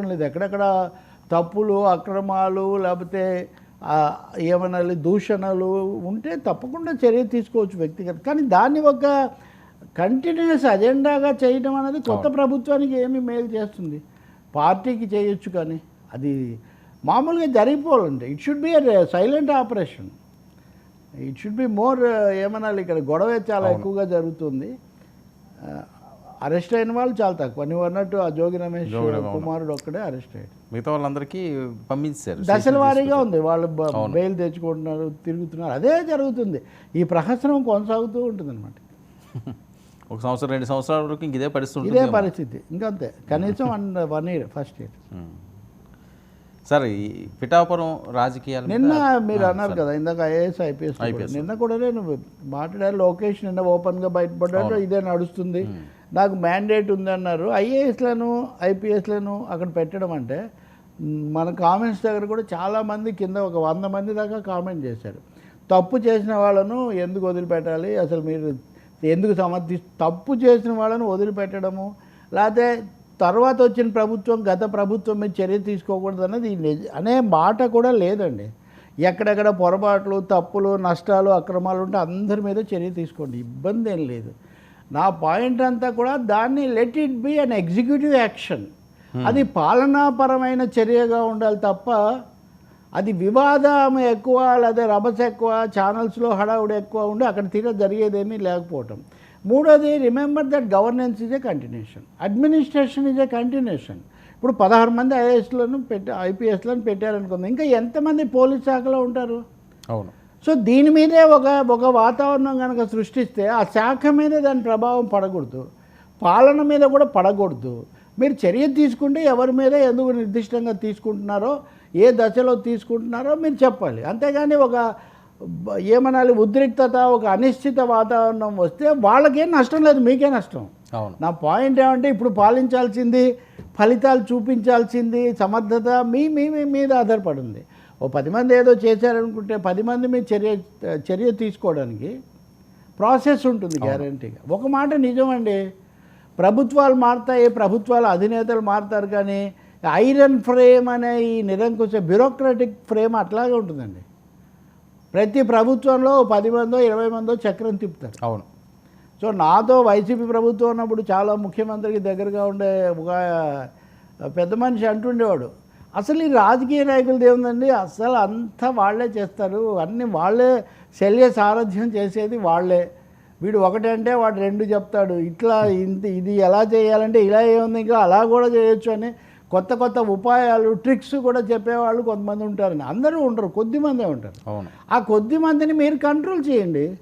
చెప్పడం లేదు. ఎక్కడెక్కడ తప్పులు అక్రమాలు లేకపోతే ఆ, ఏమనాలి దూషణలు ఉంటే తప్పకుండా చర్య తీసుకోవచ్చు వ్యక్తిగత. కానీ దాన్ని ఒక కంటిన్యూస్ అజెండాగా చేయడం అనేది కొత్త ప్రభుత్వానికి ఏమి మేలు చేస్తుంది? పార్టీకి చేయొచ్చు కానీ అది మామూలుగా జరిగిపోవాలండి it should be silent operation it should be more ఏమనాలి ఇక్కడ గొడవ చాలా ఎక్కువగా జరుగుతుంది. అరెస్ట్ అయిన వాళ్ళు చాలా తక్కువ. నువ్వు అన్నట్టు ఆ జోగి రమేష్ కుమారుడు ఒక్కడే అరెస్ట్ అయ్యాడు. మిగతా వాళ్ళందరికీ పంపించారు. దశల వారీగా ఉంది. వాళ్ళు బెయిల్ తెచ్చుకుంటున్నారు తిరుగుతున్నారు. అదే జరుగుతుంది. ఈ ప్రహసనం కొనసాగుతూ ఉంటుంది అనమాట ఒక సంవత్సరం రెండు సంవత్సరాల వరకు ఇంక ఇదే పరిస్థితి ఇదే పరిస్థితి. ఇంకంతే కనీసం one one year first year. Sir ఈ పిఠాపురం రాజకీయాల నిన్న మీరు అన్నారు కదా ఇందాక ఐఏఎస్ ఐపీఎస్ నిన్న కూడా నేను మాట్లాడారు లోకేష్ నిన్న ఓపెన్గా బయటపడ్డాడు. ఇదే నడుస్తుంది. నాకు మ్యాండేట్ ఉందన్నారు. ఐఏఎస్లను ఐపీఎస్లను అక్కడ పెట్టడం అంటే మన కామెంట్స్ దగ్గర కూడా చాలామంది కింద ఒక వంద మంది దాకా కామెంట్ చేశారు. తప్పు చేసిన వాళ్ళను ఎందుకు వదిలిపెట్టాలి? అసలు మీరు ఎందుకు సమర్థి తప్పు చేసిన వాళ్ళను వదిలిపెట్టడము లేకపోతే తర్వాత వచ్చిన ప్రభుత్వం గత ప్రభుత్వం మీద చర్య తీసుకోకూడదు అన్నది అనే మాట కూడా లేదండి. ఎక్కడెక్కడ పొరపాట్లు తప్పులు నష్టాలు అక్రమాలు ఉంటే అందరి మీద చర్య తీసుకోండి. ఇబ్బంది ఏం లేదు. నా పాయింట్ అంతా కూడా దాన్ని let it be an executive action అది పాలనాపరమైన చర్యగా ఉండాలి తప్ప అది వివాదం ఎక్కువ లేదా రభస ఎక్కువ ఛానల్స్లో హడావుడి ఎక్కువ ఉండి అక్కడ తీర జరిగేదేమీ లేకపోవటం. మూడోది remember that governance is a continuation administration is a continuation ఇప్పుడు పదహారు మంది ఐఏఎస్లను పెట్టి ఐపీఎస్లను పెట్టారనుకుందాం. ఇంకా ఎంతమంది పోలీస్ శాఖలో ఉంటారు? అవును. సో దీని మీదే ఒక ఒక వాతావరణం కనుక సృష్టిస్తే ఆ శాఖ మీద దాని ప్రభావం పడకూడదు. పాలన మీద కూడా పడకూడదు. మీరు చర్య తీసుకుంటే ఎవరి మీద ఎందుకు నిర్దిష్టంగా తీసుకుంటున్నారో ఏ దశలో తీసుకుంటున్నారో మీరు చెప్పాలి. అంతేగాని ఒక ఏమనాలి ఉద్రిక్తత ఒక అనిశ్చిత వాతావరణం వస్తే వాళ్ళకేం నష్టం లేదు మీకే నష్టం. అవును. నా పాయింట్ ఏమంటే ఇప్పుడు పాలించాల్సింది ఫలితాలు చూపించాల్సింది సమర్థత మీ మీ మీ మీద ఆధారపడి ఉంది ఓ పది మంది ఏదో చేశారనుకుంటే పది మంది మీ చర్య చర్య తీసుకోవడానికి ప్రాసెస్ ఉంటుంది గ్యారంటీగా. ఒక మాట నిజమండి. ప్రభుత్వాలు మారుతాయి ప్రభుత్వాల అధినేతలు మారుతారు కానీ ఐరన్ ఫ్రేమ్ అనే ఈ నిరంకుశ బ్యూరోక్రటిక్ ఫ్రేమ్ అట్లాగే ఉంటుందండి. ప్రతి ప్రభుత్వంలో పది మందో ఇరవై మందో చక్రం తిప్పుతారు. అవును. సో నాతో వైసీపీ ప్రభుత్వం ఉన్నప్పుడు చాలా ముఖ్యమంత్రికి దగ్గరగా ఉండే ఒక పెద్ద మనిషి అంటుండేవాడు అసలు ఈ రాజకీయ నాయకులది ఏముందండి అసలు అంతా వాళ్ళే చేస్తారు. అన్నీ వాళ్ళే శల్య సారథ్యం చేసేది వాళ్ళే. వీడు ఒకటంటే వాడు రెండు చెప్తాడు. ఇట్లా ఇంత ఇది ఎలా చేయాలంటే ఇలా ఏముంది? ఇంకా అలా కూడా చేయొచ్చు అని కొత్త కొత్త ఉపాయాలు ట్రిక్స్ కూడా చెప్పేవాళ్ళు కొంతమంది ఉంటారని అందరూ ఉండరు కొద్దిమందే ఉంటారు. అవును. ఆ కొద్ది మందిని మీరు కంట్రోల్ చేయండి.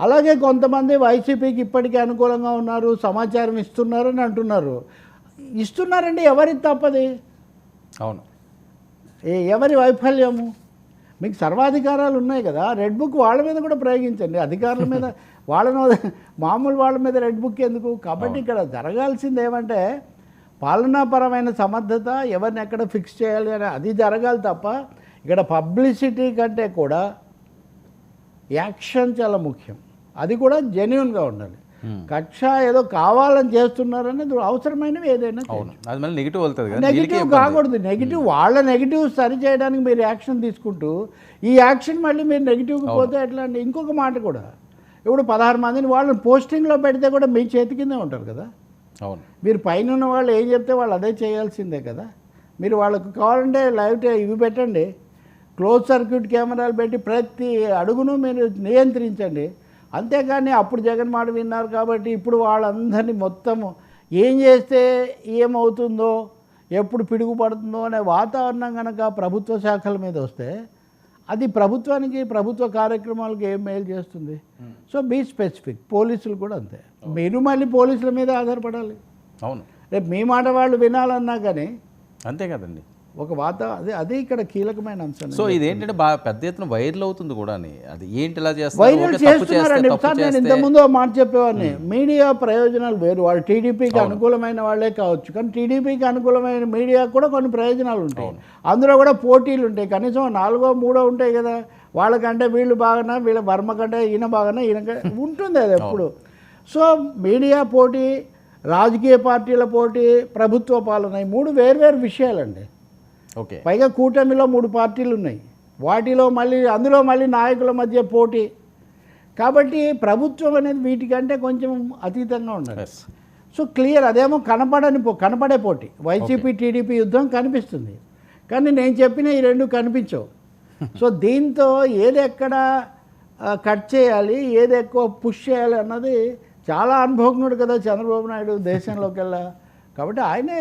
అలాగే కొంతమంది వైసీపీకి ఇప్పటికీ అనుకూలంగా ఉన్నారు సమాచారం ఇస్తున్నారు అని అంటున్నారు. ఇస్తున్నారంటే ఎవరి తప్పది? అవును. ఏ ఎవరి వైఫల్యము? మీకు సర్వాధికారాలు ఉన్నాయి కదా రెడ్ బుక్ వాళ్ళ మీద కూడా ప్రయోగించండి. అధికారుల మీద వాళ్ళను మామూలు వాళ్ళ మీద రెడ్ బుక్ ఎందుకు? కాబట్టి ఇక్కడ జరగాల్సింది ఏమంటే పాలనాపరమైన సమర్థత ఎవరిని ఎక్కడ ఫిక్స్ చేయాలి అని అది జరగాలి తప్ప ఇక్కడ పబ్లిసిటీ కంటే కూడా యాక్షన్ చాలా ముఖ్యం. అది కూడా జెన్యున్గా ఉండాలి. కక్ష ఏదో కావాలని చేస్తున్నారనేది అవసరమైనవి ఏదైనా అవును. అది మళ్ళీ నెగిటివ్ వెళ్తుంది నెగిటివ్. కాకూడదు. నెగిటివ్ వాళ్ళ నెగిటివ్ సరి చేయడానికి మీరు యాక్షన్ తీసుకుంటూ ఈ యాక్షన్ మళ్ళీ మీరు నెగిటివ్కి పోతే ఎట్లా అండి? ఇంకొక మాట కూడా. ఇప్పుడు పదహారు మందిని వాళ్ళని పోస్టింగ్లో పెడితే కూడా మీ చేతి కిందే ఉంటారు కదా. అవును. మీరు పైన ఉన్న వాళ్ళు ఏం చెప్తే వాళ్ళు అదే చేయాల్సిందే కదా. మీరు వాళ్ళకు కావాలంటే లైవ్ ఇవి పెట్టండి. క్లోజ్ సర్క్యూట్ కెమెరాలు పెట్టి ప్రతి అడుగును మీరు నియంత్రించండి. అంతేగాని అప్పుడు జగన్ మాట విన్నారు కాబట్టి ఇప్పుడు వాళ్ళందరినీ మొత్తము ఏం చేస్తే ఏమవుతుందో ఎప్పుడు పిడుగు పడుతుందో అనే వాతావరణం కనుక ప్రభుత్వ శాఖల మీద వస్తే అది ప్రభుత్వానికి ప్రభుత్వ కార్యక్రమాలకు ఏం మేలు చేస్తుంది? సో బీ స్పెసిఫిక్ పోలీసులు కూడా అంతే. మీరు మళ్ళీ పోలీసుల మీద ఆధారపడాలి. అవును. రేపు మీ మాట వాళ్ళు వినాలన్నా కానీ అంతే కదండి. ఒక వాత అదే అదే ఇక్కడ కీలకమైన అంశం సో ఇదేంటంటే బాగా పెద్ద ఎత్తున వైరల్ అవుతుంది కూడా అది ఏంటి ఇలా చేస్తారు వైరల్ చేస్తున్నారండి. సార్ నేను ఇంతకుముందు మాట చెప్పేవాడిని. మీడియా ప్రయోజనాలు వేరు. వాళ్ళు టీడీపీకి అనుకూలమైన వాళ్ళే కావచ్చు. కానీ టీడీపీకి అనుకూలమైన మీడియా కూడా కొన్ని ప్రయోజనాలు ఉంటాయి. అందులో కూడా పోటీలు ఉంటాయి. కనీసం నాలుగో మూడో ఉంటాయి కదా. వాళ్ళకంటే వీళ్ళు బాగానా వీళ్ళ వర్మ కంటే ఈయన బాగానా ఈయన ఉంటుంది అది ఎప్పుడు. సో మీడియా పోటీ రాజకీయ పార్టీల పోటీ ప్రభుత్వ పాలన ఈ మూడు వేర్వేరు విషయాలండి. ఓకే. పైగా కూటమిలో మూడు పార్టీలు ఉన్నాయి. వాటిలో మళ్ళీ అందులో మళ్ళీ నాయకుల మధ్య పోటీ. కాబట్టి ప్రభుత్వం అనేది వీటికంటే కొంచెం అతీతంగా ఉండాలి. సో క్లియర్ అదేమో కనపడని పో కనపడే పోటీ. వైసీపీ టీడీపీ యుద్ధం కనిపిస్తుంది. కానీ నేను చెప్పిన ఈ రెండు కనిపించవు. సో దీంతో ఏది ఎక్కడ కట్ చేయాలి ఏది ఎక్కువ పుష్ చేయాలి అన్నది చాలా అనుభవజ్ఞుడు కదా చంద్రబాబు నాయుడు దేశంలోకెల్లా. కాబట్టి ఆయనే